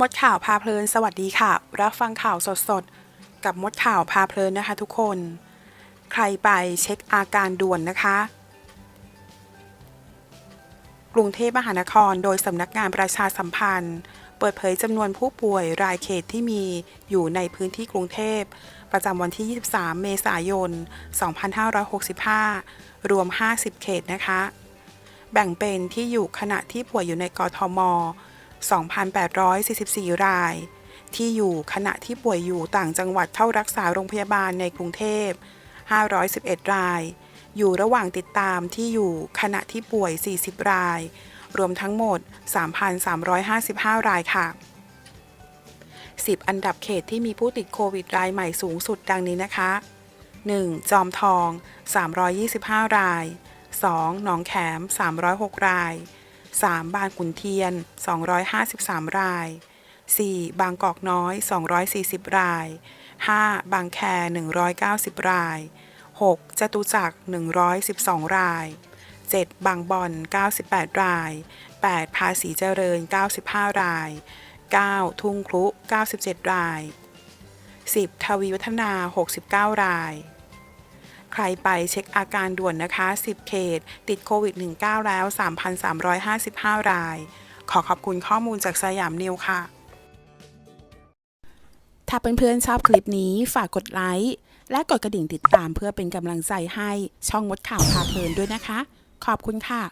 มดข่าวพาเพลินสวัสดีค่ะ รับฟังข่าวสดๆ กับมดข่าวพาเพลินนะคะทุกคน ใครไปเช็คอาการด่วนนะคะ กรุงเทพมหานครโดยสำนักงานประชาสัมพันธ์ เปิดเผยจำนวนผู้ป่วยรายเขตที่มีอยู่ในพื้นที่กรุงเทพ ประจำวันที่ 23 เมษายน 2565 รวม 50 เขตนะคะ แบ่งเป็นที่อยู่ขณะที่ป่วยอยู่ในกทม 2,844 ราย ที่อยู่ขณะที่ป่วยอยู่ต่างจังหวัดเข้ารักษาโรงพยาบาลในกรุงเทพ 511 ราย อยู่ระหว่างติดตามที่อยู่ขณะที่ป่วย 40 ราย รวมทั้งหมด 3,355 รายค่ะ 10 อันดับเขตที่มีผู้ติดโควิดรายใหม่สูงสุดดังนี้นะคะ 1. จอมทอง 325 ราย 2. หนองแขม 306 ราย 3. บางขุนเทียน 253 ราย 4. บางกอกน้อย 240 ราย 5. บางแค 190 ราย 6. จตุจักร 112 ราย 7. บางบอน 98 ราย 8. ภาษีเจริญ 95 ราย 9. ทุ่งครุ 97 ราย 10. ทวีวัฒนา 69 ราย ใครไปเช็คอาการด่วนนะคะ 10 เขต ติดโควิด -19 แล้ว 3,355 ราย ขอขอบคุณข้อมูลจากสยามนิวค่ะ ถ้าเพื่อนๆชอบคลิปนี้ฝากกดไลค์และกดกระดิ่งติดตามเพื่อเป็นกำลังใจให้ช่องมดข่าวพาเพลินด้วยนะคะ ขอบคุณค่ะ